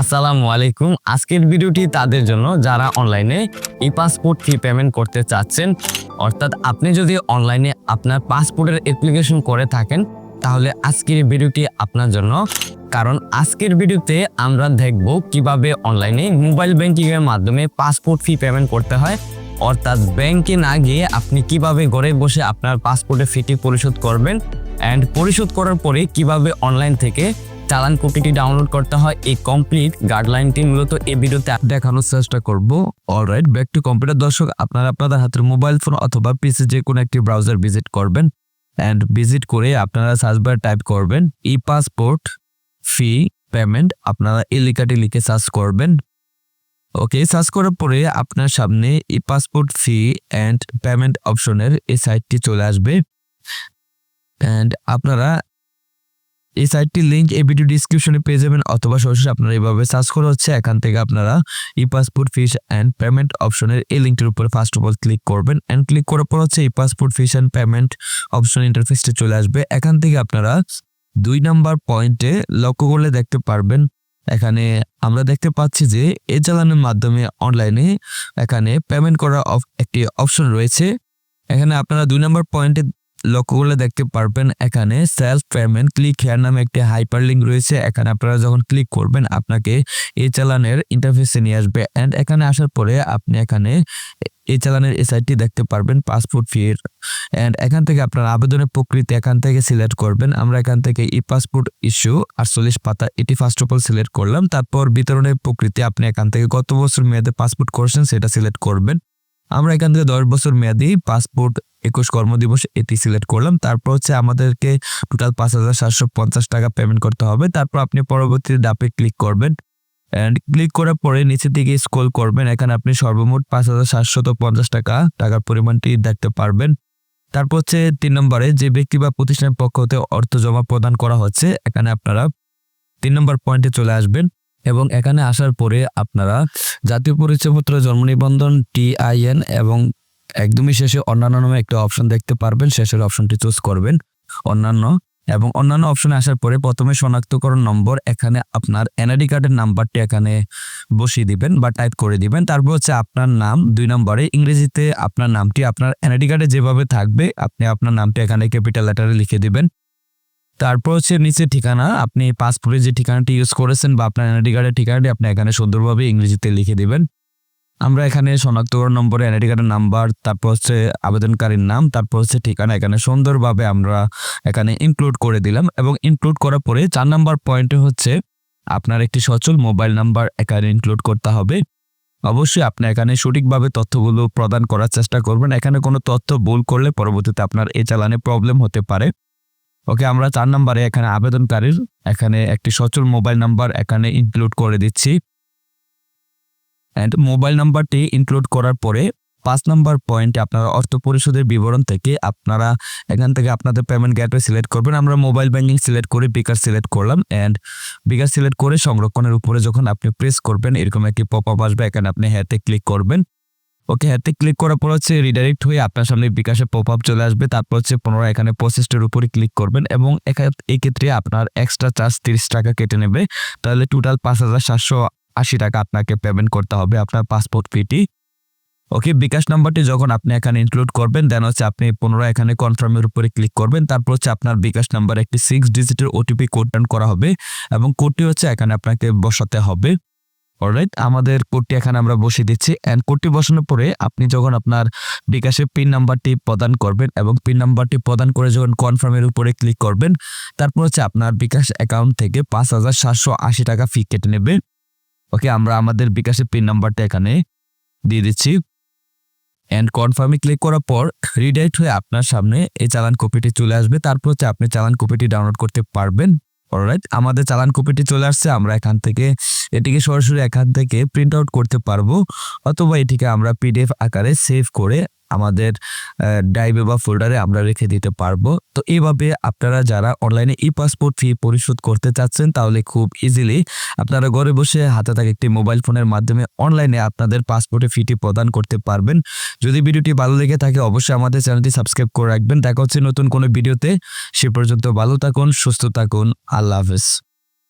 আসসালামু আলাইকুম। আজকের ভিডিওটি তাদের জন্য যারা অনলাইনে ই পাসপোর্ট ফি পেমেন্ট করতে চাচ্ছেন, অর্থাৎ আপনি যদি অনলাইনে আপনার পাসপোর্টের অ্যাপ্লিকেশন করে থাকেন, তাহলে আজকের ভিডিওটি আপনার জন্য। কারণ আজকের ভিডিওতে আমরা দেখব কীভাবে অনলাইনে মোবাইল ব্যাংকিংয়ের মাধ্যমে পাসপোর্ট ফি পেমেন্ট করতে হয়। অর্থাৎ ব্যাংকে না গিয়ে আপনি কীভাবে ঘরে বসে আপনার পাসপোর্টের ফিটি পরিশোধ করবেন অ্যান্ড পরিশোধ করার পরে কীভাবে অনলাইন থেকে চালান কপিটি ডাউনলোড করতে হয়। এই কমপ্লিট গাইডলাইনটি মূলত এই ভিডিওতে দেখানোর চেষ্টা করব। অলরাইট ব্যাক টু কম্পিউটার দর্শক, আপনারা আপনাদের হাতের মোবাইল ফোন অথবা পিসি যে কোনো একটি ব্রাউজার ভিজিট করবেন। অ্যান্ড ভিজিট করে আপনারা সার্চ বার টাইপ করবেন। ই পাসপোর্ট ফি পেমেন্ট আপনারা এই লেখাটি লিখে সার্চ করবেন। ওকে সার্চ করার পরে আপনার সামনে e passport fee and payment অপশনের এই সাইটটি চলে আসবে। অ্যান্ড আপনারা এই সাইটটির লিঙ্ক এই ভিডিও ডিসক্রিপশনে পেয়ে যাবেন অথবা সরাসরি আপনারা এইভাবে সার্চ করা হচ্ছে এখান থেকে আপনারা e passport fees and payment অপশনের এই লিঙ্কটির উপরে ফার্স্ট অফ অল ক্লিক করবেন অ্যান্ড ক্লিক করার পর হচ্ছে e passport fees and payment option ইন্টারফেসটি চলে আসবে। এখান থেকে আপনারা দুই নাম্বার পয়েন্টে লক্ষ্য করলে দেখতে পারবেন, এখানে আমরা দেখতে পাচ্ছি যে এ চালানোর মাধ্যমে অনলাইনে এখানে পেমেন্ট করার একটি অপশন রয়েছে। এখানে আপনারা দুই নম্বর পয়েন্টে লক্ষ্য করলে দেখতে পারবেন। এখানে সেলফ পেমেন্ট ক্লিক হেয়ার নামে একটি হাইপার লিঙ্ক রয়েছে। এখানে আপনারা যখন ক্লিক করবেন, আপনাকে এই চালানের ইন্টারফেসে নিয়ে আসবে। অ্যান্ড এখানে আসার পরে আপনি এখানে এই চালানের এসআইটি দেখতে পারবেন পাসপোর্ট ফির অ্যান্ড এখান থেকে আপনার আবেদনের প্রকৃতি এখান থেকে সিলেক্ট করবেন। আমরা এখান থেকে ই পাসপোর্ট ইস্যু আটচল্লিশ পাতা, এটি ফার্স্ট অফ অল সিলেক্ট করলাম। তারপর বিতরণের প্রকৃতি আপনি এখান থেকে কত বছর মেয়াদে পাসপোর্ট করছেন, সেটা সিলেক্ট করবেন। আমরা এখান থেকে দশ বছর মেয়াদি পাসপোর্ট একুশ কর্মদিবস এটি সিলেক্ট করলাম। তারপর হচ্ছে আমাদেরকে টোটাল পাঁচ হাজার সাতশো পঞ্চাশ টাকা পেমেন্ট করতে হবে। তারপর আপনি পরবর্তী ডাপে ক্লিক করবেন। অ্যান্ড ক্লিক করার পরে নিচের দিকে স্ক্রল করবেন। এখানে আপনি সর্বমোট পাঁচ হাজার সাতশত পঞ্চাশ টাকা, টাকার পরিমাণটি দেখতে পারবেন। তারপর হচ্ছে তিন নম্বরে যে ব্যক্তি বা প্রতিষ্ঠানের পক্ষ হতে অর্থ জমা প্রদান করা হচ্ছে, এখানে আপনারা তিন নম্বর পয়েন্টে চলে আসবেন। এবং এখানে আসার পরে আপনারা জাতীয় পরিচয়পত্র, জন্ম নিবন্ধন টিআইএন এবং একদমই শেষে অন্যান্য নামে একটা অপশন দেখতে পারবেন, শেষের অপশনটি চুজ করবেন। অন্যান্য এবং অন্যান্য অপশনে আসার পরে প্রথমে শনাক্তকরণ নম্বর এখানে আপনার এনআইডি কার্ডের নাম্বারটি এখানে বসিয়ে দিবেন বা টাইপ করে দিবেন। তারপর হচ্ছে আপনার নাম, দুই নম্বরে ইংরেজিতে আপনার নামটি আপনার এনআইডি কার্ডে যেভাবে থাকবে, আপনি আপনার নামটি এখানে ক্যাপিটাল লেটারে লিখে দিবেন। তারপর হচ্ছে নিচে ঠিকানা, আপনি পাসপোর্টে যে ঠিকানাটি ইউজ করেছেন বা আপনার এনআইডি কার্ডের ঠিকানাটি আপনি এখানে সুন্দরভাবে ইংরেজিতে লিখে দিবেন। আমরা এখানে শনাক্তকরণ নম্বরে এনআইডি কার্ডের নাম্বার, তারপর হচ্ছে আবেদনকারীর নাম, তারপর হচ্ছে ঠিকানা, এখানে সুন্দরভাবে আমরা এখানে ইনক্লুড করে দিলাম এবং ইনক্লুড করার পরে চার নাম্বার পয়েন্টে হচ্ছে আপনার একটি সচল মোবাইল নাম্বার এখানে ইনক্লুড করতে হবে। অবশ্যই আপনি এখানে সঠিকভাবে তথ্যগুলো প্রদান করার চেষ্টা করবেন। এখানে কোনো তথ্য ভুল করলে পরবর্তীতে আপনার এই চালানে প্রবলেম হতে পারে। ওকে, আমরা চার নাম্বারে এখানে আবেদনকারীর এখানে একটি সচল মোবাইল নাম্বার এখানে ইনক্লুড করে দিচ্ছি। অ্যান্ড মোবাইল নাম্বারটি ইনক্লুড করার পরে পাঁচ নাম্বার পয়েন্টে আপনারা অর্থ পরিশোধের বিবরণ থেকে আপনারা এখান থেকে আপনাদের পেমেন্ট গেটওয়ে সিলেক্ট করবেন। আমরা মোবাইল ব্যাঙ্কিং সিলেক্ট করে বিকাশ সিলেক্ট করলাম অ্যান্ড বিকাশ সিলেক্ট করে সংরক্ষণের উপরে যখন আপনি প্রেস করবেন, এরকম একটি পপ আপ আসবে। এখানে আপনি হ্যাতে ক্লিক করবেন। ওকে হ্যাতে ক্লিক করার পর হচ্ছে রিডাইরেক্ট হয়ে আপনার সামনে বিকাশে পপ আপ চলে আসবে। তারপর হচ্ছে পুনরায় এখানে প্রসেসটের উপরে ক্লিক করবেন এবং এক্ষেত্রে আপনার এক্সট্রা চার্জ তিরিশ টাকা কেটে নেবে। তাহলে টোটাল পাঁচ হাজার সাতশো আশি টাকা আপনাকে পেমেন্ট করতে হবে আপনার পাসপোর্ট ফিটি ওকে বিকাশ নাম্বারটি যখন আপনি এখানে ইনক্লুড করবেন দেন হচ্ছে আপনি পুনরায় এখানে কনফার্মের উপরে ক্লিক করবেন, তারপর হচ্ছে আপনার বিকাশ নাম্বার একটি সিক্স ডিজিটের ওটিপি কোড করা হবে এবং কোডটি হচ্ছে এখানে আপনাকে বসাতে হবে। অলরাইট আমাদের কোডটি এখানে আমরা বসিয়ে দিচ্ছি অ্যান্ড কোডটি বসানোর পরে আপনি যখন আপনার বিকাশের পিন নাম্বারটি প্রদান করবেন এবং পিন নাম্বারটি প্রদান করে যখন কনফার্মের উপরে ক্লিক করবেন, তারপর হচ্ছে আপনার বিকাশ অ্যাকাউন্ট থেকে পাঁচ হাজার সাতশো আশি টাকা ফি কেটে নেবে। ওকে আমরা আমাদের বিকাশের পিন নাম্বারটা এখানে দিয়ে দিচ্ছি। অ্যান্ড কনফার্মে ক্লিক করার পর রিডাইট হয়ে আপনার সামনে এই চালান কপিটি চলে আসবে। তারপর হচ্ছে আপনি চালান কপিটি ডাউনলোড করতে পারবেন। অলরাইট আমাদের চালান কপিটি চলে আসছে। আমরা এখান থেকে এটিকে সরাসরি এখান থেকে প্রিন্ট আউট করতে পারব। অথবা এটিকে আমরা পিডিএফ আকারে সেভ করে আমাদের ড্রাইভে বা ফোল্ডারে আমরা রেখে দিতে পারব। তো এইভাবে আপনারা যারা অনলাইনে ই পাসপোর্ট ফি পরিশোধ করতে চাচ্ছেন, তাহলে খুব ইজিলি আপনারা ঘরে বসে হাতে থাকা একটি মোবাইল ফোনের মাধ্যমে অনলাইনে আপনাদের পাসপোর্টে ফিটি প্রদান করতে পারবেন। যদি ভিডিওটি ভালো লেগে থাকে, অবশ্যই আমাদের চ্যানেলটি সাবস্ক্রাইব করে রাখবেন। দেখা হচ্ছে নতুন কোনো ভিডিওতে। সে পর্যন্ত ভালো থাকুন, সুস্থ থাকুন। আল্লাহ হাফেজ।